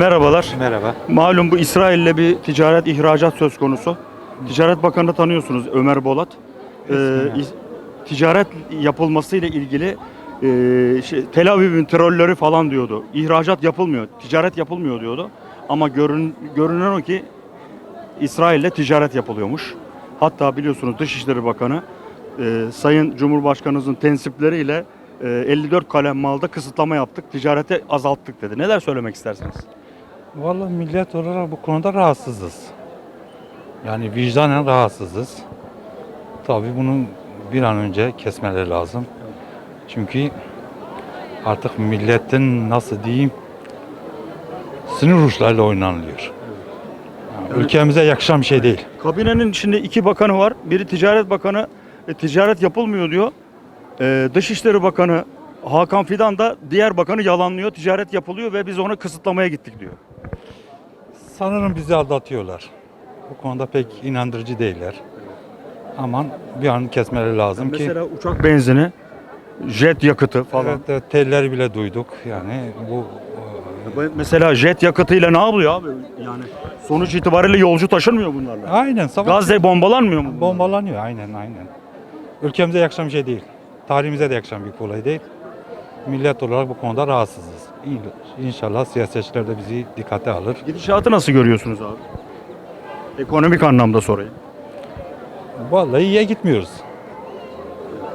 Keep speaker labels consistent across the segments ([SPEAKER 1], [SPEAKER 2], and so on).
[SPEAKER 1] Merhabalar.
[SPEAKER 2] Merhaba.
[SPEAKER 1] Malum bu İsrail'le bir ticaret ihracat söz konusu. Ticaret Bakanı tanıyorsunuz Ömer Bolat. Ee, is- ticaret yapılmasıyla ilgili e, şey, Tel Aviv'in trolleri falan diyordu. İhracat yapılmıyor, ticaret yapılmıyor diyordu. Ama görün, görünen o ki İsrail'le ticaret yapılıyormuş. Hatta biliyorsunuz Dışişleri Bakanı e, Sayın Cumhurbaşkanımızın tensipleriyle e, 54 kalem malda kısıtlama yaptık, ticareti azalttık dedi. Neler söylemek istersiniz?
[SPEAKER 2] Vallahi millet olarak bu konuda rahatsızız. Yani vicdanen rahatsızız. Tabii bunu bir an önce kesmeleri lazım. Çünkü artık milletin nasıl diyeyim sinir uçlarıyla oynanılıyor. Yani ülkemize yakışan bir şey değil.
[SPEAKER 1] Kabinenin şimdi iki bakanı var. Biri Ticaret Bakanı e, ticaret yapılmıyor diyor. E, Dışişleri Bakanı Hakan Fidan da diğer bakanı yalanlıyor. Ticaret yapılıyor ve biz onu kısıtlamaya gittik diyor.
[SPEAKER 2] Sanırım bizi aldatıyorlar. Bu konuda pek inandırıcı değiller. Aman bir an kesmeleri lazım ki.
[SPEAKER 1] Mesela uçak benzini, jet yakıtı falan.
[SPEAKER 2] Evet, evet, telleri bile duyduk. Yani bu
[SPEAKER 1] Bu- Mesela jet yakıtıyla ne yapıyor abi? Yani sonuç itibariyle yolcu taşınmıyor bunlarla.
[SPEAKER 2] aynen savaş
[SPEAKER 1] Gazze bombalanmıyor mu? bunlar?
[SPEAKER 2] bombalanıyor aynen aynen. Ülkemize yakışan bir şey değil. Tarihimize de yakışan bir olay değil. Millet olarak bu konuda rahatsızız. İnşallah siyasetçiler de bizi dikkate alır.
[SPEAKER 1] Gidişatı nasıl görüyorsunuz abi? Ekonomik anlamda sorayım.
[SPEAKER 2] Vallahi iyiye gitmiyoruz.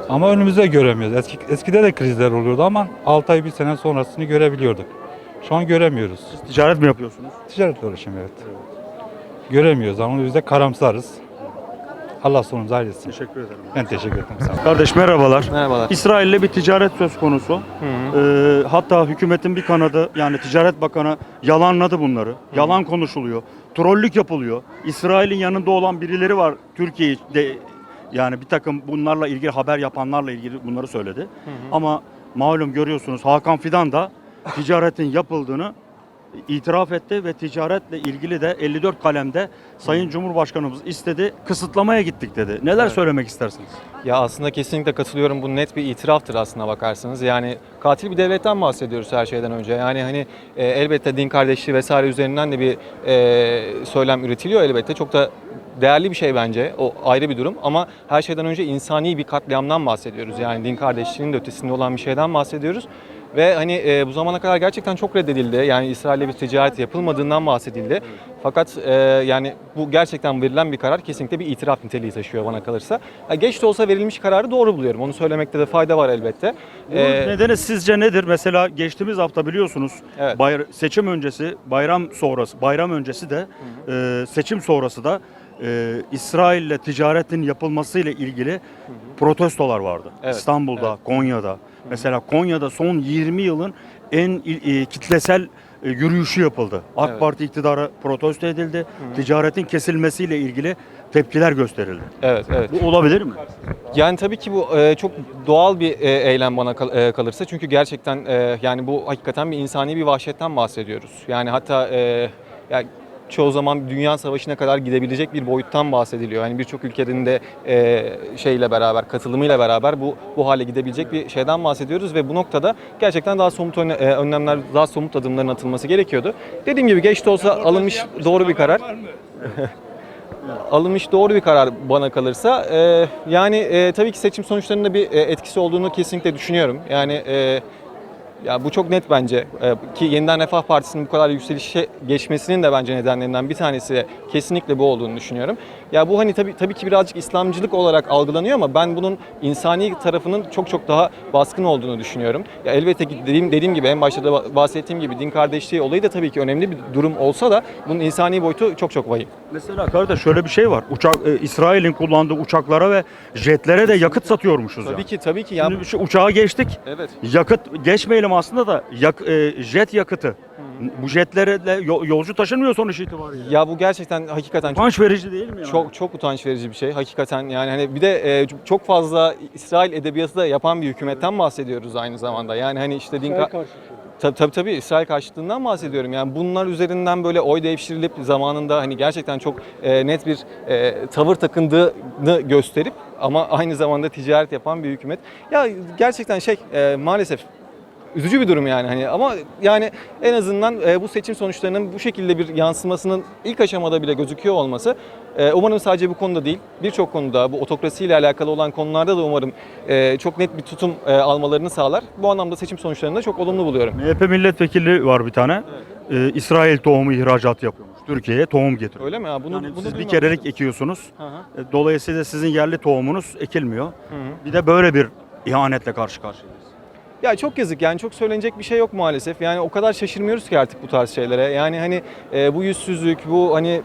[SPEAKER 2] Ama önümüzde göremiyoruz. Eski, eskide de krizler oluyordu ama 6 ay bir sene sonrasını görebiliyorduk. Şu an göremiyoruz.
[SPEAKER 1] Ticaret mi yapıyorsunuz?
[SPEAKER 2] Ticaretle uğraşıyorum evet. Göremiyoruz ama biz de karamsarız. Allah sonumuzu hayretsin.
[SPEAKER 1] Teşekkür ederim.
[SPEAKER 2] Ben teşekkür ederim. Sağ olun.
[SPEAKER 1] Kardeş merhabalar.
[SPEAKER 3] Merhabalar.
[SPEAKER 1] İsrail'le bir ticaret söz konusu. Ee, hatta hükümetin bir kanadı yani Ticaret Bakanı yalanladı bunları. Yalan konuşuluyor. Trollük yapılıyor. İsrail'in yanında olan birileri var Türkiye'de yani bir takım bunlarla ilgili haber yapanlarla ilgili bunları söyledi. Ama malum görüyorsunuz Hakan Fidan da ticaretin yapıldığını itiraf etti ve ticaretle ilgili de 54 kalemde Sayın Cumhurbaşkanımız istedi. Kısıtlamaya gittik dedi. Neler söylemek istersiniz?
[SPEAKER 3] Ya aslında kesinlikle katılıyorum. Bu net bir itiraftır aslına bakarsanız. Yani katil bir devletten bahsediyoruz her şeyden önce. Yani hani e, elbette din kardeşliği vesaire üzerinden de bir e, söylem üretiliyor elbette. Çok da değerli bir şey bence. O ayrı bir durum ama her şeyden önce insani bir katliamdan bahsediyoruz. Yani din kardeşliğinin de ötesinde olan bir şeyden bahsediyoruz. Ve hani e, bu zamana kadar gerçekten çok reddedildi. Yani İsrail'le bir ticaret yapılmadığından bahsedildi. Fakat e, yani bu gerçekten verilen bir karar kesinlikle bir itiraf niteliği taşıyor bana kalırsa. Ha, geç de olsa verilmiş kararı doğru buluyorum. Onu söylemekte de fayda var elbette.
[SPEAKER 1] Bunun
[SPEAKER 3] E,
[SPEAKER 1] nedeni sizce nedir? Mesela geçtiğimiz hafta biliyorsunuz
[SPEAKER 3] Evet.
[SPEAKER 1] bayr- seçim öncesi, bayram sonrası, bayram öncesi de e, seçim sonrası da e, İsrail'le ticaretin yapılmasıyla ilgili protestolar vardı.
[SPEAKER 3] Evet,
[SPEAKER 1] İstanbul'da,
[SPEAKER 3] evet.
[SPEAKER 1] Konya'da. Mesela Konya'da son 20 yılın en e, kitlesel e, yürüyüşü yapıldı. AK
[SPEAKER 3] Evet.
[SPEAKER 1] Parti iktidarı protesto edildi. Ticaretin kesilmesiyle ilgili tepkiler gösterildi.
[SPEAKER 3] evet, evet.
[SPEAKER 1] Bu olabilir mi?
[SPEAKER 3] Yani tabii ki bu e, çok doğal bir e, eylem bana kal- e, kalırsa. Çünkü gerçekten e, yani bu hakikaten bir insani bir vahşetten bahsediyoruz. Yani hatta e, yani çoğu zaman dünya savaşına kadar gidebilecek bir boyuttan bahsediliyor. Yani birçok ülkenin de e, şeyle beraber, katılımıyla beraber bu bu hale gidebilecek bir şeyden bahsediyoruz ve bu noktada gerçekten daha somut e, önlemler, daha somut adımların atılması gerekiyordu. Dediğim gibi geç de olsa alınmış doğru bir karar. alınmış doğru bir karar bana kalırsa. Ee, yani e, tabii ki seçim sonuçlarında bir e, etkisi olduğunu kesinlikle düşünüyorum. Yani e, ya bu çok net bence Ee, ki Yeniden Refah Partisi'nin bu kadar yükselişe geçmesinin de bence nedenlerinden bir tanesi kesinlikle bu olduğunu düşünüyorum. Ya bu hani tabii tabii ki birazcık İslamcılık olarak algılanıyor ama ben bunun insani tarafının çok çok daha baskın olduğunu düşünüyorum. Ya elbette ki dediğim dediğim gibi en başta da bahsettiğim gibi din kardeşliği olayı da tabii ki önemli bir durum olsa da bunun insani boyutu çok çok vahim.
[SPEAKER 1] Mesela kardeş şöyle bir şey var. Uçak e, İsrail'in kullandığı uçaklara ve jetlere de yakıt satıyormuşuz
[SPEAKER 3] Tabii
[SPEAKER 1] ya.
[SPEAKER 3] ki tabii ki ya.
[SPEAKER 1] Şimdi şu uçağa geçtik.
[SPEAKER 3] Evet.
[SPEAKER 1] Yakıt geçmeyelim aslında da yak, e, jet yakıtı. Bu yo- yolcu taşınmıyor sonuç itibariyle.
[SPEAKER 3] Ya bu gerçekten hakikaten çok
[SPEAKER 1] Utanç verici değil mi yani?
[SPEAKER 3] çok çok utanç verici bir şey. Hakikaten yani hani bir de e, çok fazla İsrail edebiyatı da yapan bir hükümetten bahsediyoruz aynı zamanda. Yani hani işte din Tabii tabii tabii İsrail karşıtlığından bahsediyorum. Yani bunlar üzerinden böyle oy devşirilip zamanında hani gerçekten çok e, net bir e, tavır takındığını gösterip ama aynı zamanda ticaret yapan bir hükümet. Ya gerçekten şey e, maalesef üzücü bir durum yani hani ama yani en azından e, bu seçim sonuçlarının bu şekilde bir yansımasının ilk aşamada bile gözüküyor olması e, umarım sadece bu konuda değil birçok konuda bu otokrasiyle alakalı olan konularda da umarım e, çok net bir tutum e, almalarını sağlar. Bu anlamda seçim sonuçlarını da çok olumlu buluyorum.
[SPEAKER 1] MHP milletvekili var bir tane. Ee, İsrail tohumu ihracatı yapıyormuş. Türkiye'ye tohum getiriyor.
[SPEAKER 3] Öyle mi? Ha, bunu,
[SPEAKER 1] Yani
[SPEAKER 3] bunu
[SPEAKER 1] siz bir kerelik ekiyorsunuz.
[SPEAKER 3] Hı hı.
[SPEAKER 1] E, Dolayısıyla sizin yerli tohumunuz ekilmiyor.
[SPEAKER 3] Hı hı.
[SPEAKER 1] Bir de böyle bir ihanetle karşı karşıyayız.
[SPEAKER 3] Ya çok yazık yani çok söylenecek bir şey yok maalesef. Yani o kadar şaşırmıyoruz ki artık bu tarz şeylere. Yani hani e, bu yüzsüzlük, bu hani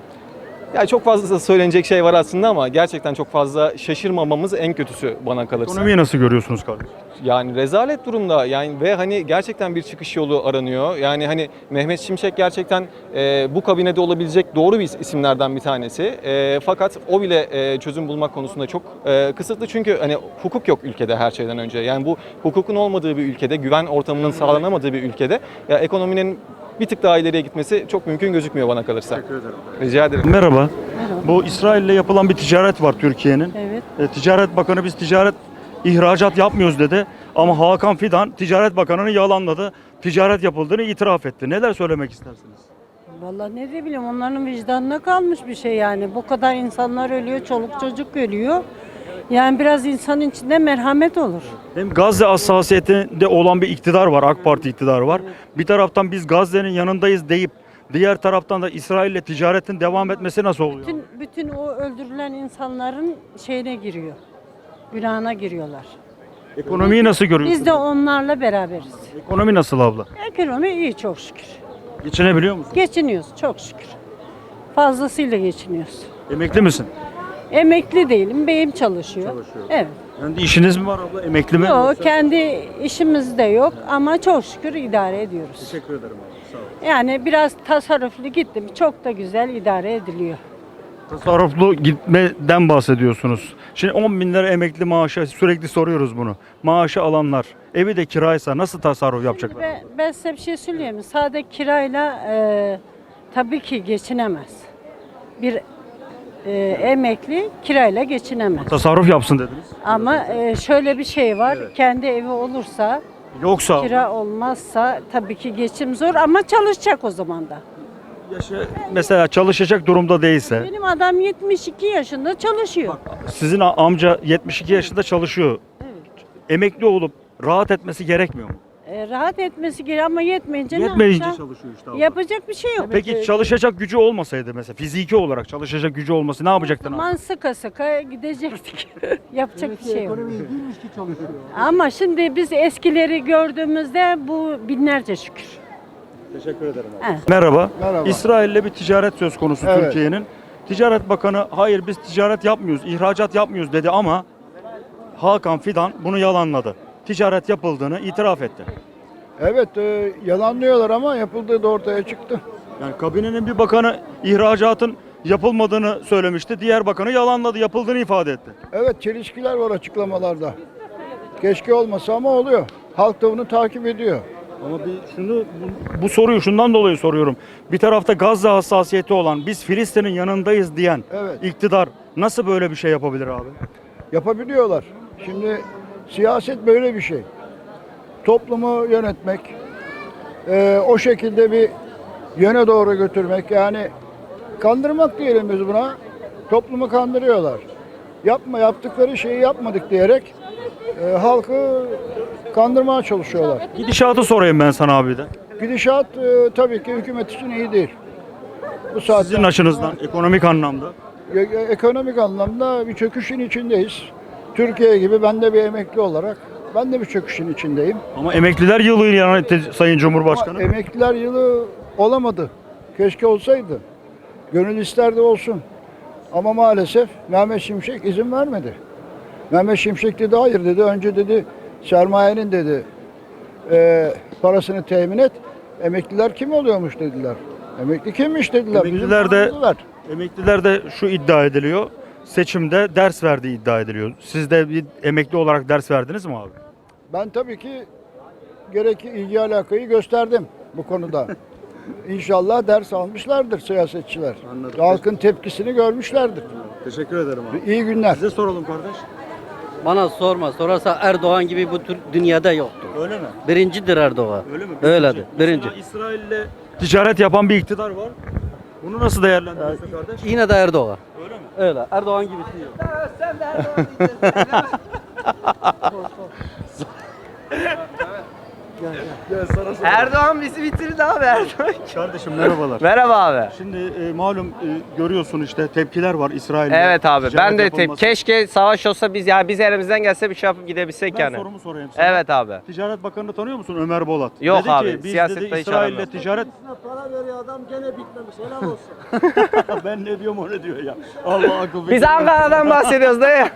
[SPEAKER 3] ya çok fazla söylenecek şey var aslında ama gerçekten çok fazla şaşırmamamız en kötüsü bana kalırsa.
[SPEAKER 1] Ekonomiyi nasıl görüyorsunuz kardeşim?
[SPEAKER 3] Yani rezalet durumda yani ve hani gerçekten bir çıkış yolu aranıyor. Yani hani Mehmet Şimşek gerçekten e, bu kabinede olabilecek doğru bir is- isimlerden bir tanesi. E, fakat o bile e, çözüm bulmak konusunda çok e, kısıtlı çünkü hani hukuk yok ülkede her şeyden önce. Yani bu hukukun olmadığı bir ülkede, güven ortamının sağlanamadığı bir ülkede ya ekonominin bir tık daha ileriye gitmesi çok mümkün gözükmüyor bana kalırsa. Rica ederim.
[SPEAKER 1] Merhaba.
[SPEAKER 4] Merhaba.
[SPEAKER 1] Bu İsrail ile yapılan bir ticaret var Türkiye'nin.
[SPEAKER 4] Evet.
[SPEAKER 1] E, Ticaret Bakanı biz ticaret ihracat yapmıyoruz dedi. Ama Hakan Fidan Ticaret Bakanı'nı yalanladı. Ticaret yapıldığını itiraf etti. Neler söylemek istersiniz?
[SPEAKER 4] Vallahi ne de bileyim onların vicdanına kalmış bir şey yani. Bu kadar insanlar ölüyor, çoluk çocuk ölüyor. Yani biraz insanın içinde merhamet olur.
[SPEAKER 1] Hem Gazze hassasiyetinde olan bir iktidar var, AK Parti iktidarı var. Bir taraftan biz Gazze'nin yanındayız deyip diğer taraftan da İsrail ile ticaretin devam etmesi nasıl oluyor?
[SPEAKER 4] Bütün bütün o öldürülen insanların şeyine giriyor. Günahına giriyorlar.
[SPEAKER 1] Ekonomiyi nasıl görüyorsunuz?
[SPEAKER 4] Biz de onlarla beraberiz.
[SPEAKER 1] Ekonomi nasıl abla?
[SPEAKER 4] Ekonomi iyi çok şükür.
[SPEAKER 1] Geçinebiliyor musun?
[SPEAKER 4] Geçiniyoruz çok şükür. Fazlasıyla geçiniyoruz.
[SPEAKER 1] Emekli misin?
[SPEAKER 4] Emekli değilim, beyim çalışıyor.
[SPEAKER 1] Çalışıyor.
[SPEAKER 4] Evet.
[SPEAKER 1] Kendi işiniz mi var abla? Emekli mi?
[SPEAKER 4] Yok,
[SPEAKER 1] Yoksa-
[SPEAKER 4] kendi işimiz de yok ama çok şükür idare ediyoruz.
[SPEAKER 1] Teşekkür ederim abi. Sağ ol.
[SPEAKER 4] Yani biraz tasarruflu gittim. Çok da güzel idare ediliyor.
[SPEAKER 1] Tasarruflu gitmeden bahsediyorsunuz. Şimdi 10 bin lira emekli maaşı sürekli soruyoruz bunu. Maaşı alanlar evi de kiraysa nasıl tasarruf yapacaklar?
[SPEAKER 4] Ben, ben size bir şey söyleyeyim mi? Sadece kirayla e, tabii ki geçinemez. Bir e, emekli kirayla geçinemez.
[SPEAKER 1] Tasarruf yapsın dediniz.
[SPEAKER 4] Ama e, şöyle bir şey var. Kendi evi olursa,
[SPEAKER 1] Yoksa
[SPEAKER 4] kira olmazsa tabii ki geçim zor ama çalışacak o zaman da.
[SPEAKER 1] yaşa- mesela çalışacak durumda değilse
[SPEAKER 4] Benim adam 72 yaşında çalışıyor.
[SPEAKER 1] sizin a- amca 72 yaşında çalışıyor.
[SPEAKER 4] Evet.
[SPEAKER 1] Emekli olup rahat etmesi gerekmiyor mu?
[SPEAKER 4] E, rahat etmesi gerekiyor ama yetmeyince ne
[SPEAKER 1] Yetmeyince
[SPEAKER 4] yapacak?
[SPEAKER 1] çalışıyor işte abla.
[SPEAKER 4] Yapacak bir şey yok.
[SPEAKER 1] Peki çalışacak gücü olmasaydı mesela fiziki olarak çalışacak gücü olması ne yapacaktın abi?
[SPEAKER 4] Zaman sıka sıka gidecektik. Yapacak bir şey yok. Ama şimdi biz eskileri gördüğümüzde bu binlerce şükür.
[SPEAKER 1] Teşekkür ederim
[SPEAKER 4] He.
[SPEAKER 1] Merhaba.
[SPEAKER 5] Merhaba.
[SPEAKER 1] İsrail'le bir ticaret söz konusu
[SPEAKER 5] Evet.
[SPEAKER 1] Türkiye'nin. Ticaret Bakanı hayır biz ticaret yapmıyoruz, ihracat yapmıyoruz dedi ama Hakan Fidan bunu yalanladı. Ticaret yapıldığını itiraf etti.
[SPEAKER 5] Evet e, yalanlıyorlar ama yapıldığı da ortaya çıktı.
[SPEAKER 1] Yani kabinenin bir bakanı ihracatın yapılmadığını söylemişti. Diğer bakanı yalanladı, yapıldığını ifade etti.
[SPEAKER 5] Evet çelişkiler var açıklamalarda. Keşke olmasa ama oluyor. Halk da bunu takip ediyor.
[SPEAKER 1] Ama bir şunu bu, bu soruyu şundan dolayı soruyorum. Bir tarafta Gazze hassasiyeti olan biz Filistin'in yanındayız diyen
[SPEAKER 5] Evet.
[SPEAKER 1] iktidar nasıl böyle bir şey yapabilir abi?
[SPEAKER 5] Yapabiliyorlar. Şimdi siyaset böyle bir şey. Toplumu yönetmek, e, o şekilde bir yöne doğru götürmek yani kandırmak diyelim biz buna. Toplumu kandırıyorlar. Yapma yaptıkları şeyi yapmadık diyerek e, halkı kandırmaya çalışıyorlar.
[SPEAKER 1] Gidişatı sorayım ben sana abi de.
[SPEAKER 5] Gidişat e, tabii ki hükümet için iyi değil. Bu saatten
[SPEAKER 1] Sizin açınızdan ekonomik anlamda.
[SPEAKER 5] e- e- ekonomik anlamda bir çöküşün içindeyiz. Türkiye gibi ben de bir emekli olarak ben de bir çöküşün içindeyim.
[SPEAKER 1] Ama emekliler yılı ilan etti Sayın Cumhurbaşkanı.
[SPEAKER 5] Ama emekliler yılı olamadı. Keşke olsaydı. Gönül isterdi olsun. Ama maalesef Mehmet Şimşek izin vermedi. Mehmet Şimşek dedi hayır dedi. Önce dedi sermayenin dedi e, parasını temin et. Emekliler kim oluyormuş dediler. Emekli kimmiş dediler.
[SPEAKER 1] Emekliler de-. Emekliler de şu iddia ediliyor. Seçimde ders verdiği iddia ediliyor. Siz de bir emekli olarak ders verdiniz mi abi?
[SPEAKER 5] Ben tabii ki gerek ilgi alakayı gösterdim bu konuda. İnşallah ders almışlardır siyasetçiler.
[SPEAKER 1] Anladım.
[SPEAKER 5] Halkın tepkisini görmüşlerdir.
[SPEAKER 1] Teşekkür ederim abi.
[SPEAKER 5] İyi günler.
[SPEAKER 1] Size soralım kardeş.
[SPEAKER 6] Bana sorma. Sorarsa Erdoğan gibi bu tür dünyada yoktur.
[SPEAKER 1] Öyle mi?
[SPEAKER 6] Birincidir Erdoğan.
[SPEAKER 1] Öyle mi?
[SPEAKER 6] Öyledir. Birinci.
[SPEAKER 1] Mesela İsrail'le ticaret yapan bir iktidar var. Bunu nasıl değerlendiriyorsun kardeş?
[SPEAKER 6] Yine de Erdoğan.
[SPEAKER 1] Öyle mi?
[SPEAKER 6] Öyle. Erdoğan gibisi yok.
[SPEAKER 7] Erdoğan bizi bitirdi abi Erdoğan.
[SPEAKER 1] Kardeşim merhabalar.
[SPEAKER 7] Merhaba abi.
[SPEAKER 1] Şimdi e, malum e, görüyorsun işte tepkiler var İsrail'de.
[SPEAKER 7] Evet abi ben de tep
[SPEAKER 1] yapılması.
[SPEAKER 7] keşke savaş olsa biz ya biz elimizden gelse bir şey yapıp gidebilsek
[SPEAKER 1] Ben
[SPEAKER 7] yani.
[SPEAKER 1] sorumu sorayım sana.
[SPEAKER 7] Evet abi.
[SPEAKER 1] Ticaret Bakanı'nı tanıyor musun Ömer Bolat?
[SPEAKER 7] Yok
[SPEAKER 1] dedi
[SPEAKER 7] abi,
[SPEAKER 1] Ki, biz
[SPEAKER 7] siyasette
[SPEAKER 1] dedi
[SPEAKER 7] hiç
[SPEAKER 1] İsrail'le
[SPEAKER 7] yok.
[SPEAKER 1] ticaret...
[SPEAKER 5] Para veriyor adam gene bitmemiş. Helal olsun.
[SPEAKER 1] ben ne diyorum o ne diyor ya. Allah akıl
[SPEAKER 7] Biz
[SPEAKER 1] fikir
[SPEAKER 7] Ankara'dan bahsediyoruz dayı.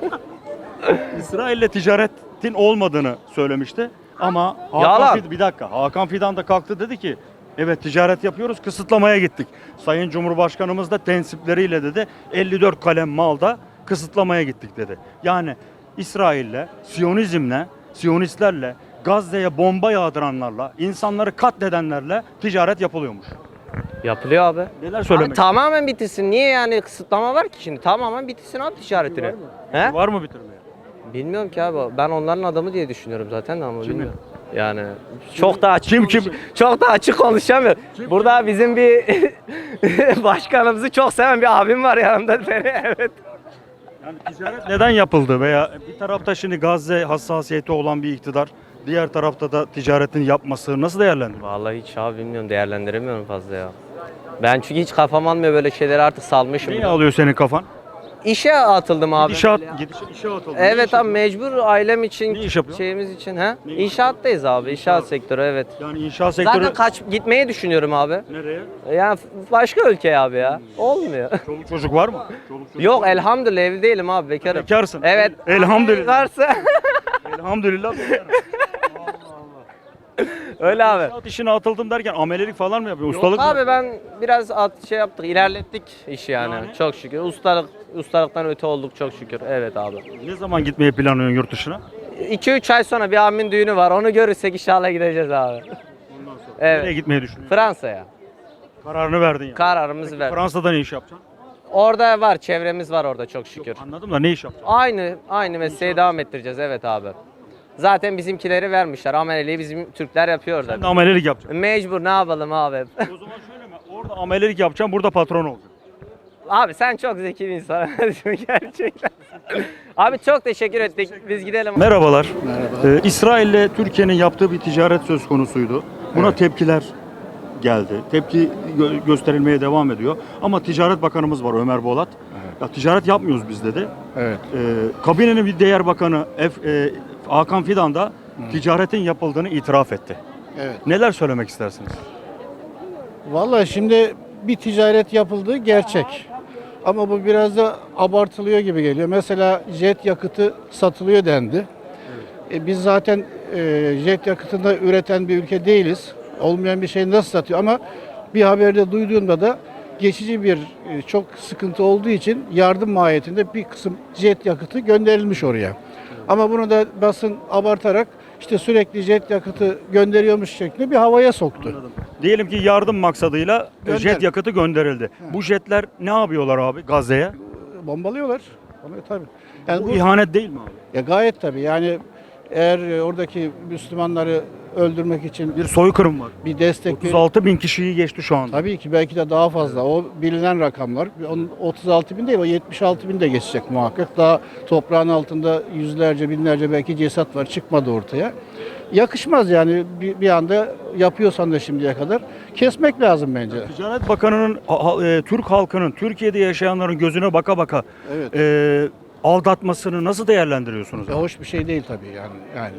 [SPEAKER 1] İsrail'le ticaretin olmadığını söylemişti. Ama Hakan
[SPEAKER 7] Yalan.
[SPEAKER 1] Fidan, bir dakika Hakan Fidan da kalktı dedi ki evet ticaret yapıyoruz kısıtlamaya gittik. Sayın Cumhurbaşkanımız da tensipleriyle dedi 54 kalem malda kısıtlamaya gittik dedi. Yani İsrail'le, Siyonizmle, Siyonistlerle, Gazze'ye bomba yağdıranlarla, insanları katledenlerle ticaret yapılıyormuş.
[SPEAKER 7] Yapılıyor abi.
[SPEAKER 1] Neler
[SPEAKER 7] Abi
[SPEAKER 1] söylemek?
[SPEAKER 7] tamamen bitirsin. Niye yani kısıtlama var ki şimdi? Tamamen bitirsin abi ticaretini. He?
[SPEAKER 1] Var mı bitirmeye?
[SPEAKER 7] Bilmiyorum ki abi. Ben onların adamı diye düşünüyorum zaten ama
[SPEAKER 1] Kimi?
[SPEAKER 7] bilmiyorum. Yani çok da açık
[SPEAKER 1] Kim, kim?
[SPEAKER 7] çok da açık konuşamıyor. Burada bizim bir başkanımızı çok seven bir abim var yanımda beni. Evet.
[SPEAKER 1] Yani ticaret neden yapıldı veya bir tarafta şimdi Gazze hassasiyeti olan bir iktidar, diğer tarafta da ticaretin yapması nasıl değerlendiriyor?
[SPEAKER 7] Vallahi hiç abi bilmiyorum değerlendiremiyorum fazla ya. Ben çünkü hiç kafam almıyor böyle şeyleri artık salmışım.
[SPEAKER 1] Neyi alıyor senin kafan?
[SPEAKER 7] İşe atıldım abi.
[SPEAKER 1] Gidiş, işe atıldı. Ne
[SPEAKER 7] Evet
[SPEAKER 1] iş
[SPEAKER 7] abi
[SPEAKER 1] yapıyorsun?
[SPEAKER 7] mecbur ailem için,
[SPEAKER 1] Ne iş yapıyorsun?
[SPEAKER 7] şeyimiz için ha.
[SPEAKER 1] Ne iş
[SPEAKER 7] İnşaattayız abi, inşaat
[SPEAKER 1] İnşaat.
[SPEAKER 7] sektörü evet.
[SPEAKER 1] Yani inşaat sektörü...
[SPEAKER 7] Zaten kaç gitmeyi düşünüyorum abi.
[SPEAKER 1] Nereye?
[SPEAKER 7] Yani başka ülkeye abi ya. Olmuyor.
[SPEAKER 1] Çoluk çocuk var mı? Çoluk çocuk
[SPEAKER 7] Yok elhamdülillah evli değilim abi bekarım.
[SPEAKER 1] Bekarsın.
[SPEAKER 7] Evet.
[SPEAKER 1] El- elhamdülillah.
[SPEAKER 7] Varsa
[SPEAKER 1] Elhamdülillah bekarım.
[SPEAKER 7] öyle abi.
[SPEAKER 1] İnşaat işine atıldım derken amelelik falan mı yapıyor?
[SPEAKER 7] Yok
[SPEAKER 1] Ustalık mı
[SPEAKER 7] abi ben biraz at, şey yaptık, ilerlettik işi yani.
[SPEAKER 1] Yani?
[SPEAKER 7] Çok şükür. Ustalık ustalıktan öte olduk çok şükür. Evet abi.
[SPEAKER 1] Ne zaman gitmeyi planlıyorsun yurt dışına?
[SPEAKER 7] 2-3 ay sonra bir abimin düğünü var. Onu görürsek inşallah gideceğiz abi.
[SPEAKER 1] Nereye
[SPEAKER 7] Evet.
[SPEAKER 1] gitmeyi düşünüyorsun?
[SPEAKER 7] Fransa'ya.
[SPEAKER 1] Kararını verdin yani.
[SPEAKER 7] Kararımızı verdik.
[SPEAKER 1] Fransa'da ne iş yapacaksın?
[SPEAKER 7] Orada var, çevremiz var orada çok şükür.
[SPEAKER 1] Anladım da ne iş yapacaksın?
[SPEAKER 7] Aynı aynı mesleği devam ettireceğiz evet abi. Zaten bizimkileri vermişler. Ameleliği bizim Türkler yapıyor
[SPEAKER 1] Sen de amelelik yapacaksın.
[SPEAKER 7] Mecbur ne yapalım abi?
[SPEAKER 1] o zaman şöyle mi? Orada amelelik yapacaksın, burada patron olacaksın.
[SPEAKER 7] Abi sen çok zeki bir insan gerçekten. abi çok teşekkür ettik. Biz gidelim.
[SPEAKER 1] Merhabalar. Merhaba. İsrail ile Türkiye'nin yaptığı bir ticaret söz konusuydu. Buna tepkiler geldi. Tepki gö- gösterilmeye devam ediyor. Ama Ticaret Bakanımız var Ömer Bolat. Ya ticaret yapmıyoruz biz dedi.
[SPEAKER 8] Evet.
[SPEAKER 1] Ee, kabinenin bir diğer bakanı F- e, Hakan Fidan da ticaretin yapıldığını itiraf etti.
[SPEAKER 8] Evet.
[SPEAKER 1] Neler söylemek istersiniz?
[SPEAKER 8] Vallahi şimdi bir ticaret yapıldığı gerçek. Ama bu biraz da abartılıyor gibi geliyor. Mesela jet yakıtı satılıyor dendi. E, biz zaten e, jet yakıtını üreten bir ülke değiliz. Olmayan bir şeyi nasıl satıyor? Ama bir haberde duyduğumda da geçici bir e, çok sıkıntı olduğu için yardım mahiyetinde bir kısım jet yakıtı gönderilmiş oraya. Ama bunu da basın abartarak işte sürekli jet yakıtı gönderiyormuş şeklinde bir havaya soktu.
[SPEAKER 1] Diyelim ki yardım maksadıyla
[SPEAKER 8] Gönder.
[SPEAKER 1] jet yakıtı gönderildi. Bu jetler ne yapıyorlar abi Gazze'ye?
[SPEAKER 8] Bombalıyorlar. Onu tabii. Yani
[SPEAKER 1] Bu
[SPEAKER 8] bu
[SPEAKER 1] ihanet değil mi abi?
[SPEAKER 8] ya gayet tabii. Yani eğer e, oradaki Müslümanları öldürmek için
[SPEAKER 1] Bir soykırım var.
[SPEAKER 8] bir destek bir
[SPEAKER 1] 36 bin kişiyi geçti şu anda.
[SPEAKER 8] tabii ki belki de daha fazla. O bilinen rakamlar. Onun 36 bin değil o 76 bin de geçecek muhakkak. Daha toprağın altında yüzlerce binlerce belki ceset var çıkmadı ortaya. Yakışmaz yani bir, bir anda yapıyorsan da şimdiye kadar kesmek lazım bence.
[SPEAKER 1] Ticaret Bakanı'nın e, Türk halkının, Türkiye'de yaşayanların gözüne baka baka
[SPEAKER 8] Evet.
[SPEAKER 1] e, aldatmasını nasıl değerlendiriyorsunuz?
[SPEAKER 8] Ya
[SPEAKER 1] abi?
[SPEAKER 8] hoş bir şey değil tabii yani. Yani,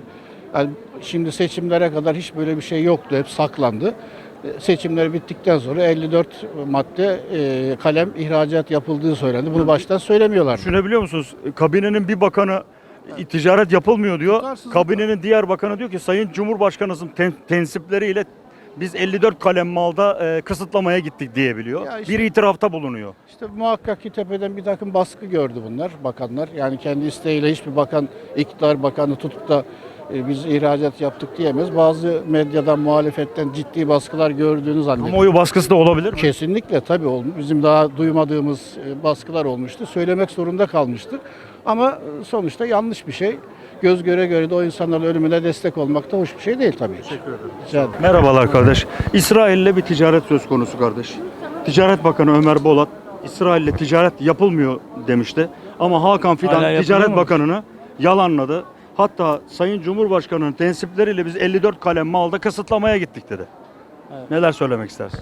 [SPEAKER 8] yani şimdi seçimlere kadar hiç böyle bir şey yoktu. Hep saklandı. E, Seçimler bittikten sonra 54 madde e, kalem ihracat yapıldığı söylendi. Bunu baştan söylemiyorlar.
[SPEAKER 1] Düşünebiliyor musunuz? Kabinenin bir bakanı "E, ticaret yapılmıyor diyor. Kabinenin diğer bakanı diyor ki Sayın Cumhurbaşkanımızın ten, tensipleriyle biz 54 kalem malda e, kısıtlamaya gittik diyebiliyor.
[SPEAKER 8] Ya işte-
[SPEAKER 1] bir itirafta bulunuyor.
[SPEAKER 8] İşte muhakkak ki tepeden bir takım baskı gördü bunlar bakanlar. Yani kendi isteğiyle hiçbir bakan, iktidar bakanı tutup da e, biz ihracat yaptık diyemez. Bazı medyadan, muhalefetten ciddi baskılar gördüğünü zannediyorum.
[SPEAKER 1] Kamuoyu baskısı da olabilir mi?
[SPEAKER 8] Kesinlikle tabii olmuş. Bizim daha duymadığımız e, baskılar olmuştu. Söylemek zorunda kalmıştı. Ama sonuçta yanlış bir şey. Göz göre göre de o insanların ölümüne destek olmak da hoş bir şey değil tabii. Teşekkür ederim.
[SPEAKER 1] Merhabalar kardeş. İsrail'le bir ticaret söz konusu kardeş. Ticaret Bakanı Ömer Bolat İsrail'le ticaret yapılmıyor demişti. Ama Hakan Fidan
[SPEAKER 9] Hala yapılıyor
[SPEAKER 1] Ticaret
[SPEAKER 9] mu?
[SPEAKER 1] Bakanı'nı yalanladı. Hatta Sayın Cumhurbaşkanı'nın tensipleriyle biz 54 kalem malda kısıtlamaya gittik dedi.
[SPEAKER 9] Evet.
[SPEAKER 1] Neler söylemek istersin?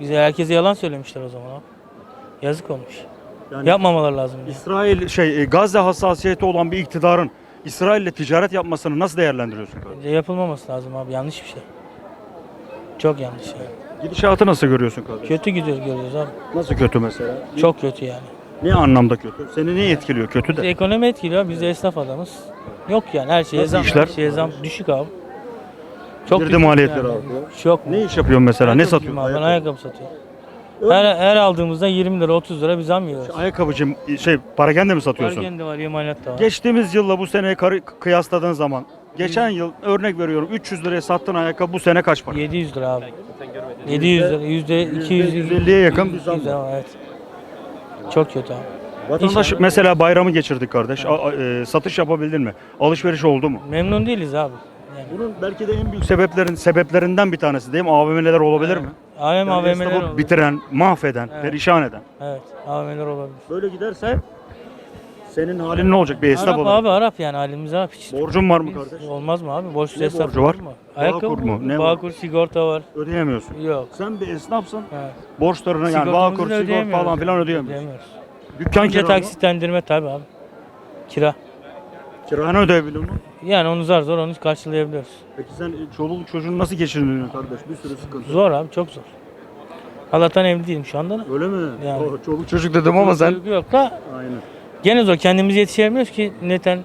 [SPEAKER 9] Bize herkese yalan söylemişler o zaman abi. Yazık olmuş.
[SPEAKER 1] Yani
[SPEAKER 9] Yapmamaları lazım. diye.
[SPEAKER 1] İsrail şey e, Gazze hassasiyeti olan bir iktidarın İsrail'le ticaret yapmasını nasıl değerlendiriyorsun?
[SPEAKER 9] Bence yapılmaması lazım abi. Yanlış bir şey. Çok yanlış yani.
[SPEAKER 1] Gidişatı nasıl görüyorsun kardeş?
[SPEAKER 9] Kötü gidiyor görüyoruz abi.
[SPEAKER 1] Nasıl kötü mesela?
[SPEAKER 9] Çok kötü yani.
[SPEAKER 1] Ne anlamda kötü? Seni ne etkiliyor kötü
[SPEAKER 9] Bizi
[SPEAKER 1] de?
[SPEAKER 9] ekonomi etkiliyor. Biz de esnaf adamız. Yok yani her şeye
[SPEAKER 1] Nasıl
[SPEAKER 9] zam.
[SPEAKER 1] işler?
[SPEAKER 9] Her şeye zam. Düşük abi. Çok
[SPEAKER 1] Girdi
[SPEAKER 9] düşük
[SPEAKER 1] maliyetleri
[SPEAKER 9] yani.
[SPEAKER 1] artıyor.
[SPEAKER 9] Çok.
[SPEAKER 1] Ne iş yapıyorsun mesela? Ne satıyorsun?
[SPEAKER 9] Abi, ben
[SPEAKER 1] Ayakkabı.
[SPEAKER 9] satıyorum. Her, her aldığımızda 20 lira 30 lira bir zam yiyoruz.
[SPEAKER 1] Ayakkabıcı şey parakende mi satıyorsun?
[SPEAKER 9] Var kendi var, imalat da var.
[SPEAKER 1] Geçtiğimiz yılla bu seneye karı- kıyasladığın zaman geçen yıl örnek veriyorum 300 liraya sattığın ayakkabı bu sene kaç para?
[SPEAKER 9] 700 lira abi. 700 lira, yüzde 200
[SPEAKER 1] %150'ye yakın bir zam
[SPEAKER 9] 200 lira, evet. Çok kötü abi.
[SPEAKER 1] Vatandaş
[SPEAKER 9] İnşallah.
[SPEAKER 1] mesela bayramı geçirdik kardeş. A- a- e, satış yapabildin mi? Alışveriş oldu mu?
[SPEAKER 9] Memnun değiliz abi. Yani
[SPEAKER 1] Bunun belki de en büyük sebeplerin sebeplerinden bir tanesi değil mi? AVM'ler olabilir mi?
[SPEAKER 9] AVM
[SPEAKER 1] Yani
[SPEAKER 9] AVM'ler
[SPEAKER 1] esnafı
[SPEAKER 9] olabilir.
[SPEAKER 1] bitiren, mahveden,
[SPEAKER 9] Evet.
[SPEAKER 1] perişan eden.
[SPEAKER 9] Evet, AVM'ler olabilir.
[SPEAKER 1] Böyle giderse senin halin ne olacak bir esnaf
[SPEAKER 9] Arap
[SPEAKER 1] olarak?
[SPEAKER 9] abi Arap yani halimiz Arap hiç.
[SPEAKER 1] Borcun var mı kardeş?
[SPEAKER 9] Olmaz mı abi? Borç
[SPEAKER 1] Ne
[SPEAKER 9] hesap
[SPEAKER 1] borcu var?
[SPEAKER 9] olur mu?
[SPEAKER 1] Bağkur
[SPEAKER 9] Ayakkabı
[SPEAKER 1] mu?
[SPEAKER 9] mu?
[SPEAKER 1] Ne var?
[SPEAKER 9] Bağkur sigorta var.
[SPEAKER 1] Ödeyemiyorsun.
[SPEAKER 9] Yok.
[SPEAKER 1] Sen bir esnafsın.
[SPEAKER 9] Evet.
[SPEAKER 1] Borçlarını yani
[SPEAKER 9] Sigortamızı
[SPEAKER 1] bağkur,
[SPEAKER 9] da
[SPEAKER 1] sigorta
[SPEAKER 9] ödeyemiyoruz
[SPEAKER 1] falan filan ödeyemiyorsun.
[SPEAKER 9] Ödeyemiyoruz.
[SPEAKER 1] Dükkan
[SPEAKER 9] Önce
[SPEAKER 1] kira mı?
[SPEAKER 9] taksitlendirme tabii abi. Kira.
[SPEAKER 1] Kiranı ödeyebiliyor musun?
[SPEAKER 9] Yani onu zar zor onu karşılayabiliyoruz.
[SPEAKER 1] Peki sen e, çoluğun çocuğunu nasıl geçindiriyorsun kardeş? Bir sürü sıkıntı.
[SPEAKER 9] Zor abi çok zor. Allah'tan evli değilim şu anda. da.
[SPEAKER 1] Öyle mi?
[SPEAKER 9] Yani.
[SPEAKER 1] Oh, çoluk çocuk dedim ama sen.
[SPEAKER 9] Yok, Yok da
[SPEAKER 1] Aynen.
[SPEAKER 9] gene zor. Kendimiz yetişemiyoruz ki neten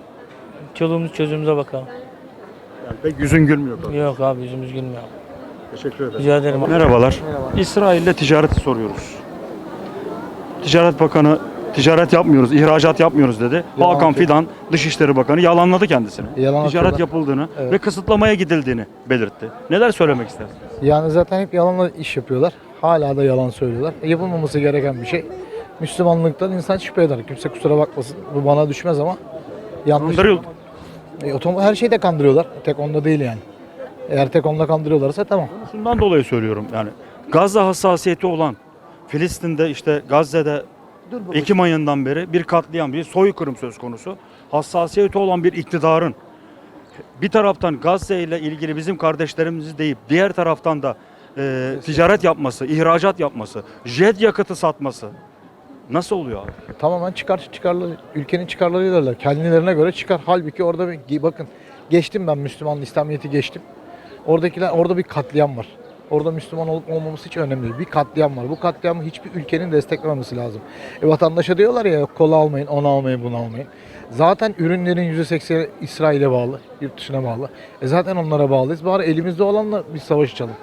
[SPEAKER 9] çoluğumuz çocuğumuza bakalım.
[SPEAKER 1] Yani pek yüzün gülmüyor kardeş.
[SPEAKER 9] Yok abi yüzümüz gülmüyor.
[SPEAKER 1] Teşekkür ederim.
[SPEAKER 9] Rica ederim.
[SPEAKER 1] Merhabalar. İsrail'le ticareti soruyoruz. Ticaret Bakanı ticaret yapmıyoruz, ihracat yapmıyoruz dedi.
[SPEAKER 10] Yalan
[SPEAKER 1] Hakan
[SPEAKER 10] atıyor.
[SPEAKER 1] Fidan Dışişleri Bakanı yalanladı kendisini.
[SPEAKER 10] Yalan
[SPEAKER 1] ticaret
[SPEAKER 10] atıyorlar.
[SPEAKER 1] yapıldığını
[SPEAKER 10] Evet.
[SPEAKER 1] ve kısıtlamaya gidildiğini belirtti. Neler söylemek istersiniz?
[SPEAKER 10] Yani zaten hep yalanla iş yapıyorlar. Hala da yalan söylüyorlar. Yapılmaması gereken bir şey. Müslümanlıktan insan şüphe eder. Kimse kusura bakmasın. Bu bana düşmez ama yanlış.
[SPEAKER 1] Kandırıldı.
[SPEAKER 10] E, otom- her şeyde kandırıyorlar. Tek onda değil yani. Eğer tek onda kandırıyorlarsa tamam.
[SPEAKER 1] Şundan dolayı söylüyorum yani. Gazze hassasiyeti olan Filistin'de işte Gazze'de Ekim ayından beri bir katliam, bir soykırım söz konusu. Hassasiyeti olan bir iktidarın bir taraftan Gazze ile ilgili bizim kardeşlerimizi deyip diğer taraftan da e, ticaret yapması, ihracat yapması, jet yakıtı satması nasıl oluyor abi?
[SPEAKER 10] Tamamen çıkar çıkarları, ülkenin çıkarları ilerler. Kendilerine göre çıkar. Halbuki orada bir bakın geçtim ben Müslüman İslamiyet'i geçtim. Oradakiler orada bir katliam var. Orada Müslüman olup olmaması hiç önemli değil. Bir katliam var. Bu katliamı hiçbir ülkenin desteklememesi lazım. E, vatandaşa diyorlar ya kola almayın, onu almayın, bunu almayın. Zaten ürünlerin %80'i İsrail'e bağlı, yurt dışına bağlı. E zaten onlara bağlıyız. Bari elimizde olanla bir savaşalım.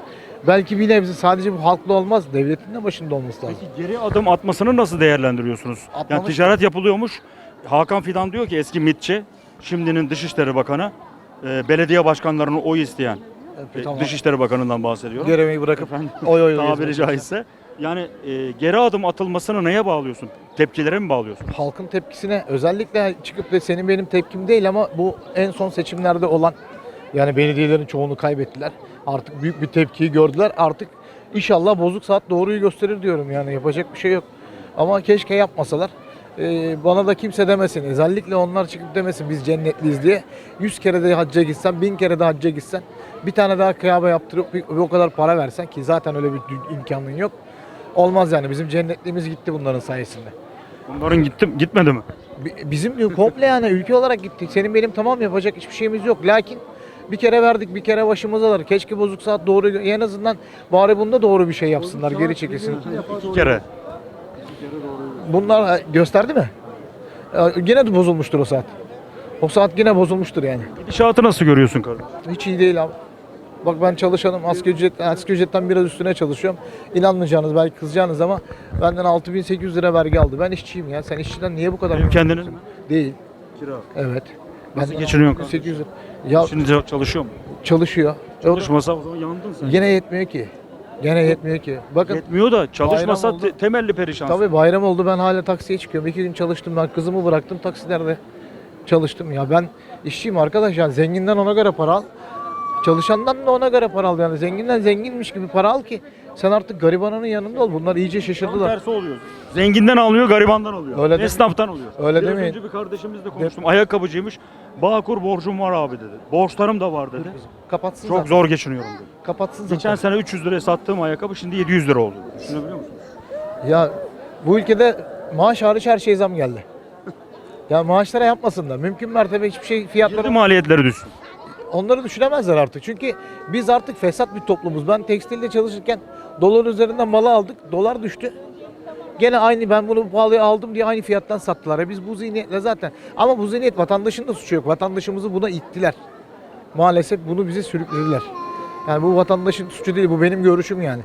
[SPEAKER 10] Belki bir nebze sadece bu halkla olmaz. Devletin de başında olması lazım.
[SPEAKER 1] Peki geri adım atmasını nasıl değerlendiriyorsunuz? Yani
[SPEAKER 10] Atmamış
[SPEAKER 1] ticaret yapılıyormuş. Hakan Fidan diyor ki eski MİTçi, şimdinin Dışişleri Bakanı, e, belediye başkanlarının oy isteyen
[SPEAKER 10] E,
[SPEAKER 1] e,
[SPEAKER 10] tamam.
[SPEAKER 1] Dışişleri Bakanı'ndan bahsediyorum.
[SPEAKER 10] Göremeyi bırakıp oy oy
[SPEAKER 1] tabiri caizse. Yani e, geri adım atılmasını neye bağlıyorsun? Tepkilere mi bağlıyorsun?
[SPEAKER 10] halkın tepkisine özellikle çıkıp da senin benim tepkim değil ama bu en son seçimlerde olan yani belediyelerin çoğunu kaybettiler. Artık büyük bir tepkiyi gördüler. Artık inşallah bozuk saat doğruyu gösterir diyorum yani yapacak bir şey yok. Ama keşke yapmasalar. Ee, bana da kimse demesin. Özellikle onlar çıkıp demesin biz cennetliyiz diye. Yüz kere de hacca gitsen, bin kere de hacca gitsen, bir tane daha kıyaba yaptırıp bir, o kadar para versen ki zaten öyle bir imkanın yok. Olmaz yani. Bizim cennetliğimiz gitti bunların sayesinde.
[SPEAKER 1] Bunların gitti, gitmedi mi?
[SPEAKER 10] Bi- Bizim komple yani ülke olarak gittik. Senin benim tamam yapacak hiçbir şeyimiz yok. Lakin bir kere verdik, bir kere başımıza alır. Keşke bozuk saat doğru, en azından bari bunda doğru bir şey yapsınlar, geri çekilsin.
[SPEAKER 1] İki kere.
[SPEAKER 10] Bunlar gösterdi mi? E, Yine de bozulmuştur o saat. O saat yine bozulmuştur yani.
[SPEAKER 1] Gidişatı nasıl görüyorsun kardeşim?
[SPEAKER 10] Hiç iyi değil abi. Bak ben çalışanım, asgari, ücret, asgari ücretten biraz üstüne çalışıyorum. İnanmayacağınız, belki kızacaksınız ama benden 6800 lira vergi aldı. Ben işçiyim ya. Sen işçiden niye bu kadar?
[SPEAKER 1] Benim kendiniz mi?
[SPEAKER 10] Değil.
[SPEAKER 1] Kira.
[SPEAKER 10] Evet.
[SPEAKER 1] Nasıl
[SPEAKER 10] Ben
[SPEAKER 1] geçiniyorsun kardeşim?
[SPEAKER 10] 800 lira. Ya
[SPEAKER 1] Şimdi çalışıyor mu?
[SPEAKER 10] çalışıyor.
[SPEAKER 1] Çalışmasa o zaman yandın sen.
[SPEAKER 10] Yine yetmiyor ki. Gene yetmiyor ki. Bakın
[SPEAKER 1] Yetmiyor da çalışmasa
[SPEAKER 10] oldu.
[SPEAKER 1] te- temelli perişan.
[SPEAKER 10] tabii bayram oldu ben hala taksiye çıkıyorum. İki gün çalıştım ben kızımı bıraktım taksilerde çalıştım ya. Ben işçiyim arkadaş yani zenginden ona göre para al. Çalışandan da ona göre para al yani. Zenginden zenginmiş gibi para al ki sen artık garibanının yanında ol. Bunlar iyice
[SPEAKER 1] Tam
[SPEAKER 10] şaşırdılar.
[SPEAKER 1] tersi oluyor. Zenginden alıyor, garibandan alıyor.
[SPEAKER 10] Öyle demeyin.
[SPEAKER 1] Esnaftan alıyor.
[SPEAKER 10] Öyle
[SPEAKER 1] Biraz
[SPEAKER 10] demeyin.
[SPEAKER 1] önce bir kardeşimizle konuştum. Ayakkabıcıymış. Bağkur borcum var abi dedi. Borçlarım da var dedi.
[SPEAKER 10] Kapatsın
[SPEAKER 1] Çok
[SPEAKER 10] zaten.
[SPEAKER 1] zor geçiniyorum dedi.
[SPEAKER 10] Kapatsın zaten.
[SPEAKER 1] Geçen sene 300 liraya sattığım ayakkabı şimdi 700 lira oldu. Düşünebiliyor musun?
[SPEAKER 10] Ya bu ülkede maaş hariç her şey zam geldi. Ya maaşlara yapmasınlar. Mümkün mertebe hiçbir şey fiyatları
[SPEAKER 1] Girdi maliyetleri düşsün.
[SPEAKER 10] Onları düşünemezler artık. Çünkü biz artık fesat bir toplumuz. Ben tekstilde çalışırken dolar üzerinden malı aldık. Dolar düştü. Gene aynı ben bunu pahalıya aldım diye aynı fiyattan sattılar. E biz bu zihniyetle zaten. Ama bu zihniyet vatandaşın da suçu yok. Vatandaşımızı buna ittiler. Maalesef bunu bize sürüklediler. Yani bu vatandaşın suçu değil. Bu benim görüşüm yani.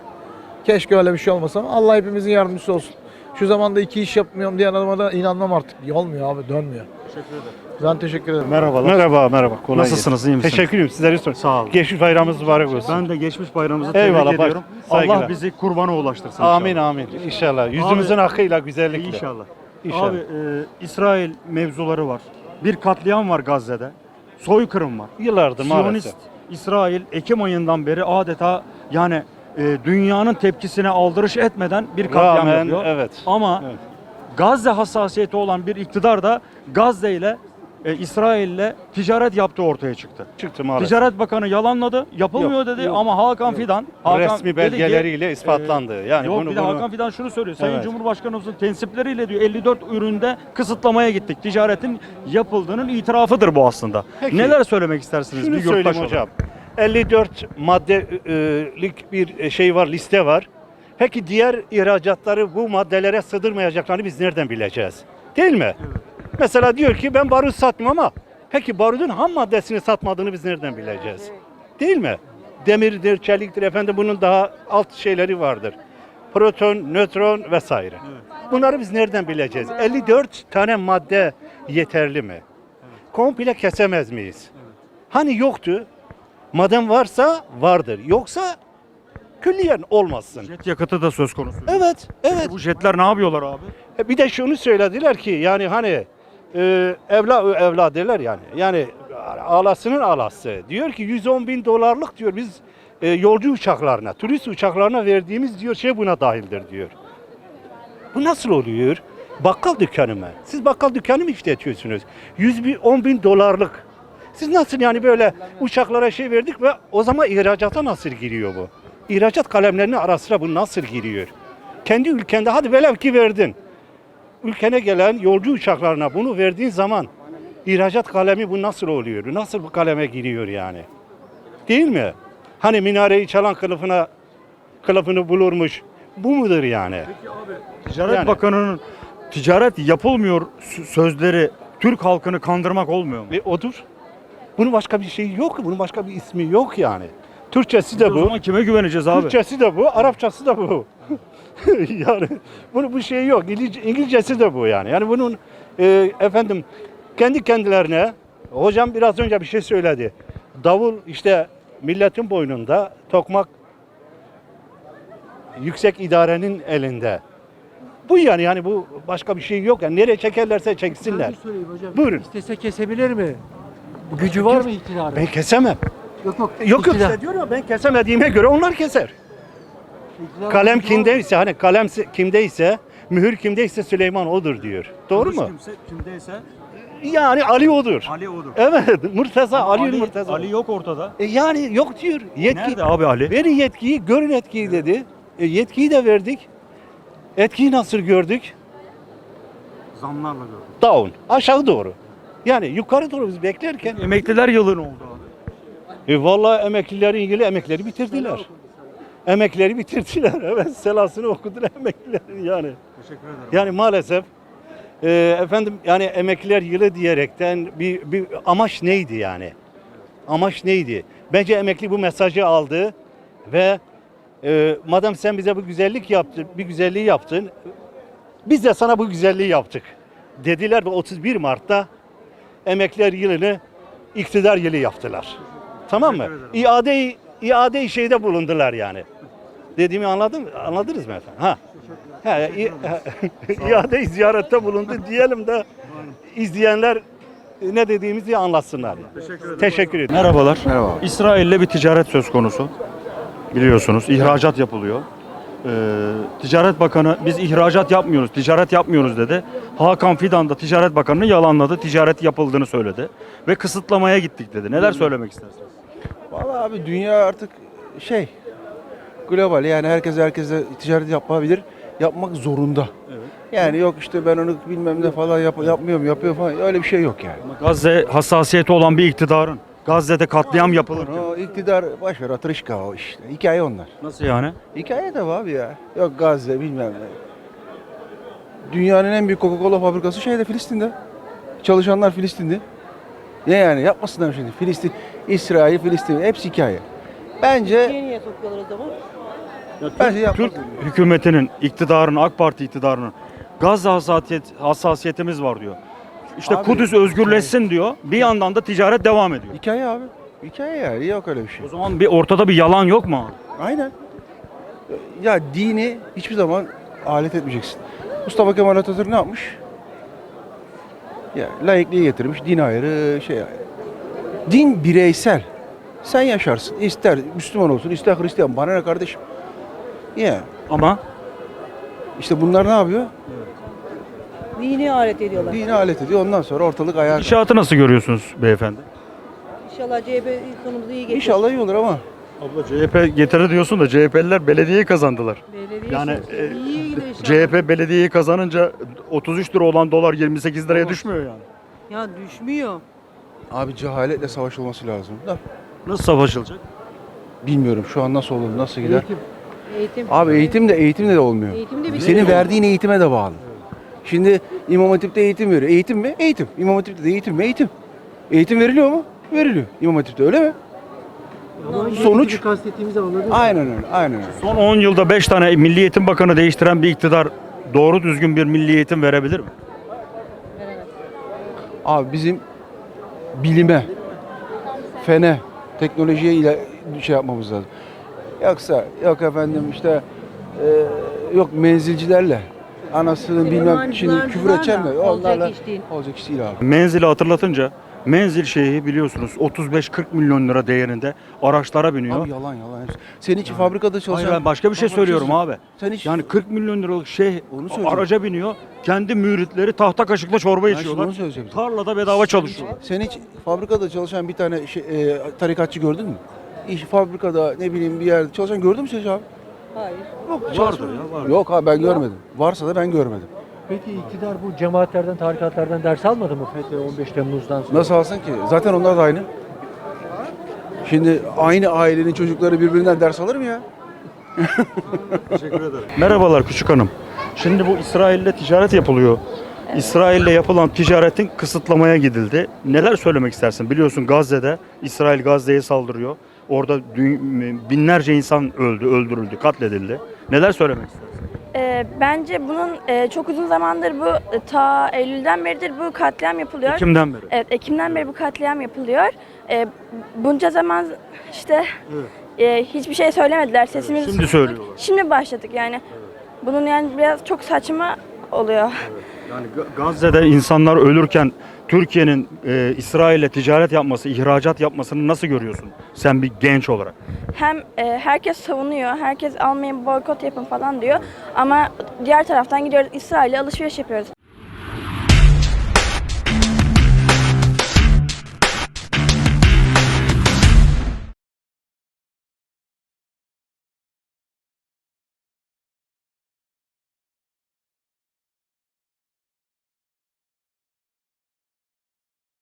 [SPEAKER 10] Keşke öyle bir şey olmasa ama Allah hepimizin yardımcısı olsun. Şu zamanda iki iş yapmıyorum diye adama da inanmam artık. Olmuyor abi dönmüyor.
[SPEAKER 1] Teşekkür ederim.
[SPEAKER 10] Ben teşekkür ederim.
[SPEAKER 1] Merhabalar.
[SPEAKER 11] Merhaba merhaba. Kolay
[SPEAKER 1] Nasılsınız, iyi misiniz?
[SPEAKER 11] Teşekkür ederim. Sizleri sorun.
[SPEAKER 1] Sağ olun.
[SPEAKER 11] Geçmiş bayramımız mübarek olsun.
[SPEAKER 1] Ben de geçmiş bayramımızı tebrik
[SPEAKER 11] Eyvallah, baş-
[SPEAKER 1] ediyorum.
[SPEAKER 11] saygılar.
[SPEAKER 1] Allah bizi kurbana ulaştırsın
[SPEAKER 11] amin
[SPEAKER 1] inşallah.
[SPEAKER 11] amin. İnşallah. Yüzümüzün hakkıyla güzellikle.
[SPEAKER 1] İnşallah.
[SPEAKER 11] İnşallah.
[SPEAKER 1] Abi e, İsrail mevzuları var. Bir katliam var Gazze'de. Soykırım var.
[SPEAKER 11] Yıllardır
[SPEAKER 1] Siyonist
[SPEAKER 11] maalesef.
[SPEAKER 1] İsrail Ekim ayından beri adeta yani e, dünyanın tepkisine aldırış etmeden bir katliam
[SPEAKER 11] Rağmen
[SPEAKER 1] yapıyor.
[SPEAKER 11] evet.
[SPEAKER 1] Ama
[SPEAKER 11] Evet.
[SPEAKER 1] Gazze hassasiyeti olan bir iktidar da Gazze ile e, İsrail'le ticaret yaptığı ortaya çıktı.
[SPEAKER 11] Çıktı maalesef.
[SPEAKER 1] Ticaret Bakanı yalanladı, yapılmıyor
[SPEAKER 11] Yok,
[SPEAKER 1] dedi
[SPEAKER 11] yok,
[SPEAKER 1] ama Hakan Fidan Hakan
[SPEAKER 11] Resmi
[SPEAKER 1] dedi ki,
[SPEAKER 11] belgeleriyle ispatlandı. Yani
[SPEAKER 1] Yok
[SPEAKER 11] bunu,
[SPEAKER 1] bir de
[SPEAKER 11] bunu
[SPEAKER 1] Hakan Fidan şunu söylüyor. Sayın
[SPEAKER 11] Evet.
[SPEAKER 1] Cumhurbaşkanımızın tensipleriyle diyor 54 üründe kısıtlamaya gittik. Ticaretin yapıldığının itirafıdır bu aslında.
[SPEAKER 11] Peki.
[SPEAKER 1] Neler söylemek istersiniz
[SPEAKER 11] şunu
[SPEAKER 1] bir yurttaş
[SPEAKER 11] söyleyeyim
[SPEAKER 1] olarak?
[SPEAKER 11] hocam. 54 maddelik bir şey var, liste var. Peki diğer ihracatları bu maddelere sığdırmayacaklarını biz nereden bileceğiz? Değil mi? Mesela diyor ki ben barut satmıyorum ama peki barutun ham maddesini satmadığını biz nereden bileceğiz? Değil mi? Demirdir, çeliktir efendim bunun daha alt şeyleri vardır. Proton, nötron vesaire. Bunları biz nereden bileceğiz? 54 tane madde yeterli mi? Komple kesemez miyiz? Hani yoktu? Madem varsa vardır. Yoksa külliyen olmazsın.
[SPEAKER 1] Jet yakıtı da söz konusu.
[SPEAKER 11] Evet, evet.
[SPEAKER 1] Bu jetler ne yapıyorlar abi?
[SPEAKER 11] E Bir de şunu söylediler ki yani hani e, evla evla derler yani. Yani alasının alası. Diyor ki 110 bin dolarlık diyor biz e, yolcu uçaklarına, turist uçaklarına verdiğimiz diyor şey buna dahildir diyor. Bu nasıl oluyor? Bakkal dükkanı mı? Siz bakkal dükkanı mı işletiyorsunuz? 100 bin, 10 bin dolarlık. Siz nasıl yani böyle uçaklara şey verdik ve o zaman ihracata nasıl giriyor bu? İhracat kalemlerinin arasına bu nasıl giriyor? Kendi ülkende hadi velev ki verdin. Ülkene gelen yolcu uçaklarına bunu verdiğin zaman ihracat kalemi bu nasıl oluyor? Nasıl bu kaleme giriyor yani? Değil mi? Hani minareyi çalan kılıfına kılıfını bulurmuş. Bu mudur yani?
[SPEAKER 1] Ticaret
[SPEAKER 11] Yani.
[SPEAKER 1] Bakanı'nın ticaret yapılmıyor sö- sözleri Türk halkını kandırmak olmuyor mu?
[SPEAKER 11] Ve odur. Bunun başka bir şeyi yok. Bunun başka bir ismi yok yani. Türkçesi de
[SPEAKER 1] O
[SPEAKER 11] bu.
[SPEAKER 1] zaman kime güveneceğiz abi?
[SPEAKER 11] Türkçesi de bu, Arapçası da bu. yani bunu bu şey yok. İngiliz- İngilizcesi de bu yani. Yani bunun e, efendim kendi kendilerine hocam biraz önce bir şey söyledi. Davul işte milletin boynunda, tokmak yüksek idarenin elinde. Bu yani yani bu başka bir şey yok. Yani nereye çekerlerse çeksinler. Buyurun.
[SPEAKER 6] İstese kesebilir mi? Gücü var mı iktidarın?
[SPEAKER 11] Ben kesemem.
[SPEAKER 6] Yok yok.
[SPEAKER 11] Yok yok işte diyorum ya ben kesemediğime göre onlar keser. Kalem kimdeyse hani kalem kimdeyse mühür kimdeyse Süleyman odur diyor. Doğru mu?
[SPEAKER 1] Kimse, kimdeyse
[SPEAKER 11] Yani Ali odur.
[SPEAKER 1] Ali odur.
[SPEAKER 11] Evet Murtaza
[SPEAKER 1] Ama
[SPEAKER 11] Ali,
[SPEAKER 1] Ali,
[SPEAKER 11] Murtaza.
[SPEAKER 1] Ali yok ortada.
[SPEAKER 11] E yani yok diyor. Yetki.
[SPEAKER 1] Nerede abi Ali?
[SPEAKER 11] Verin yetkiyi, görün etkiyi dedi. E yetkiyi de verdik. Etkiyi nasıl gördük?
[SPEAKER 1] Zamlarla gördüm.
[SPEAKER 11] Down. Aşağı doğru. Yani yukarı doğru biz beklerken
[SPEAKER 1] Emekliler yılı ne oldu abi?
[SPEAKER 11] E vallahi emeklilerin ilgili emekleri bitirdiler. Emekleri bitirdiler. Evet selasını okudular emeklilerin yani.
[SPEAKER 1] Teşekkür ederim.
[SPEAKER 11] Yani maalesef e, efendim yani emekliler yılı diyerekten bir, bir amaç neydi yani? Amaç neydi? Bence emekli bu mesajı aldı ve e, madem sen bize bu güzellik yaptın, bir güzelliği yaptın, biz de sana bu güzelliği yaptık dediler ve 31 Mart'ta emekliler yılını iktidar yılı yaptılar. Tamam mı? İade iade şeyde bulundular yani. Dediğimi anladın anladınız mı efendim? Ha. Ha, i- iade ziyarette bulundu diyelim de izleyenler ne dediğimizi anlatsınlar. Teşekkür ederim. Teşekkür ederim.
[SPEAKER 1] Merhabalar. Merhaba. İsrail'le bir ticaret söz konusu. Biliyorsunuz ihracat yapılıyor. Ee, Ticaret Bakanı biz ihracat yapmıyoruz, ticaret yapmıyoruz dedi. Hakan Fidan da Ticaret Bakanı'nı yalanladı, ticaret yapıldığını söyledi. Ve kısıtlamaya gittik dedi. Neler söylemek istersiniz?
[SPEAKER 12] Vallahi abi dünya artık şey global yani herkes herkese ticaret yapabilir. Yapmak zorunda. Yani yok işte ben onu bilmem ne falan yap, yapmıyorum yapıyor falan öyle bir şey yok yani.
[SPEAKER 1] Gazze hassasiyeti olan bir iktidarın Gazze'de katliam yapılırken.
[SPEAKER 12] O iktidar baş ver atırışka o işte. Hikaye onlar.
[SPEAKER 1] Nasıl yani?
[SPEAKER 12] Hikaye de abi ya. Yok Gazze bilmem ne. Dünyanın en büyük Coca-Cola fabrikası şeyde Filistin'de. Çalışanlar Filistin'de. Ne yani yapmasınlar şimdi. Filistin, İsrail, Filistin hepsi hikaye. Bence
[SPEAKER 6] Niye sokuyorlar o zaman?
[SPEAKER 12] Bence yapmaz.
[SPEAKER 1] Türk hükümetinin, iktidarının, AK Parti iktidarının Gazze hassasiyet, hassasiyetimiz var diyor. İşte
[SPEAKER 12] Abi,
[SPEAKER 1] Kudüs özgürleşsin diyor. Bir yandan da ticaret devam ediyor.
[SPEAKER 12] Hikaye abi. Hikaye yani yok öyle bir şey.
[SPEAKER 1] O zaman bir ortada bir yalan yok mu?
[SPEAKER 12] Aynen. Ya dini hiçbir zaman alet etmeyeceksin. Mustafa Kemal Atatürk ne yapmış? Ya laikliği getirmiş, din ayrı, şey ayrı. Din bireysel. Sen yaşarsın. İster Müslüman olsun, ister Hristiyan. Bana ne kardeşim? Ya
[SPEAKER 1] Ama
[SPEAKER 12] işte bunlar ne yapıyor?
[SPEAKER 6] Dini alet ediyorlar.
[SPEAKER 12] Dini alet ediyor. Ondan sonra ortalık ayağa kalkıyor.
[SPEAKER 1] inşaatı nasıl görüyorsunuz beyefendi?
[SPEAKER 6] İnşallah CHP sonumuzu iyi getirir.
[SPEAKER 12] İnşallah iyi olur ama.
[SPEAKER 1] Abla CHP getirir diyorsun da CHP'liler belediyeyi kazandılar.
[SPEAKER 6] Belediye
[SPEAKER 1] Yani e,
[SPEAKER 6] iyi gidiyor inşallah.
[SPEAKER 1] CHP belediyeyi kazanınca 33 lira olan dolar 28 liraya düşmüyor yani.
[SPEAKER 6] Ya düşmüyor.
[SPEAKER 12] Abi cehaletle savaşılması lazım. Da
[SPEAKER 1] Nasıl savaşılacak?
[SPEAKER 12] bilmiyorum şu an nasıl olur, nasıl gider.
[SPEAKER 6] Eğitim.
[SPEAKER 12] Abi eğitim de eğitim de olmuyor.
[SPEAKER 6] Eğitim de bir
[SPEAKER 12] Senin
[SPEAKER 6] şey.
[SPEAKER 12] verdiğin eğitime de bağlı. Şimdi İmam Hatip'te eğitim veriyor. Eğitim mi? Eğitim. İmam Hatip'te de eğitim mi? Eğitim. Eğitim veriliyor mu? Veriliyor. İmam Hatip'te öyle mi? Sonuç?
[SPEAKER 6] kastettiğimizi anladım.
[SPEAKER 12] Aynen öyle. Aynen öyle.
[SPEAKER 1] Son 10 yılda 5 tane Milli Eğitim Bakanı değiştiren bir iktidar doğru düzgün bir milli eğitim verebilir mi?
[SPEAKER 12] Abi bizim bilime, fene, teknolojiye ile şey yapmamız lazım. Yoksa yok efendim işte e, yok menzilcilerle anasının bilmem şimdi küfür edeceğim de onlarla
[SPEAKER 6] Olacak iş değil.
[SPEAKER 12] olacak iş değil abi.
[SPEAKER 1] Menzili hatırlatınca Menzil şeyhi biliyorsunuz 35-40 milyon lira değerinde araçlara biniyor.
[SPEAKER 12] Abi yalan yalan. Sen hiç fabrikada çalışan...
[SPEAKER 1] Hayır ben başka bir şey
[SPEAKER 12] Fabrikada
[SPEAKER 1] söylüyorum abi.
[SPEAKER 12] Sen hiç...
[SPEAKER 1] Yani 40 milyon liralık şey
[SPEAKER 12] Onu söyleyeceğim.
[SPEAKER 1] araca biniyor. Kendi müritleri tahta kaşıkla çorba
[SPEAKER 12] Ben
[SPEAKER 1] içiyorlar.
[SPEAKER 12] onu söyleyeceğim.
[SPEAKER 1] Tarlada bedava çalışıyorlar.
[SPEAKER 12] Sen hiç fabrikada çalışan bir tane şey, e, tarikatçı gördün mü? İş fabrikada ne bileyim bir yerde çalışan gördün mü sen hiç abi?
[SPEAKER 6] Hayır.
[SPEAKER 12] Yok.
[SPEAKER 1] Vardır ya vardır.
[SPEAKER 12] Yok abi ben görmedim. Varsa da ben görmedim.
[SPEAKER 9] Peki iktidar bu cemaatlerden, tarikatlardan ders almadı mı FETÖ 15 Temmuz'dan sonra?
[SPEAKER 12] Nasıl alsın ki? Zaten onlar da aynı. Şimdi aynı ailenin çocukları birbirinden ders alır mı ya?
[SPEAKER 1] Merhabalar küçük hanım. Şimdi bu İsrail'le ticaret yapılıyor. İsrail'le yapılan ticaretin kısıtlamaya gidildi. Neler söylemek istersin? Biliyorsun Gazze'de İsrail Gazze'ye saldırıyor. Orada dü- binlerce insan öldü, öldürüldü, katledildi. Neler söylemek istersin?
[SPEAKER 13] Ee, bence bunun e, çok uzun zamandır bu e, ta Eylül'den beridir bu katliam yapılıyor.
[SPEAKER 1] Ekim'den beri.
[SPEAKER 13] Evet, Ekim'den beri bu katliam yapılıyor. Ee, bunca zaman işte e, hiçbir şey söylemediler. Sesimizi
[SPEAKER 1] Şimdi söylüyorlar.
[SPEAKER 13] Şimdi başladık yani. Bunun yani biraz çok saçma oluyor.
[SPEAKER 1] Yani Ga- Gazze'de insanlar ölürken Türkiye'nin e, İsrail'le ticaret yapması, ihracat yapmasını nasıl görüyorsun? Sen bir genç olarak.
[SPEAKER 13] Hem e, herkes savunuyor, herkes almayın boykot yapın falan diyor. Ama diğer taraftan gidiyoruz İsrail'e alışveriş yapıyoruz.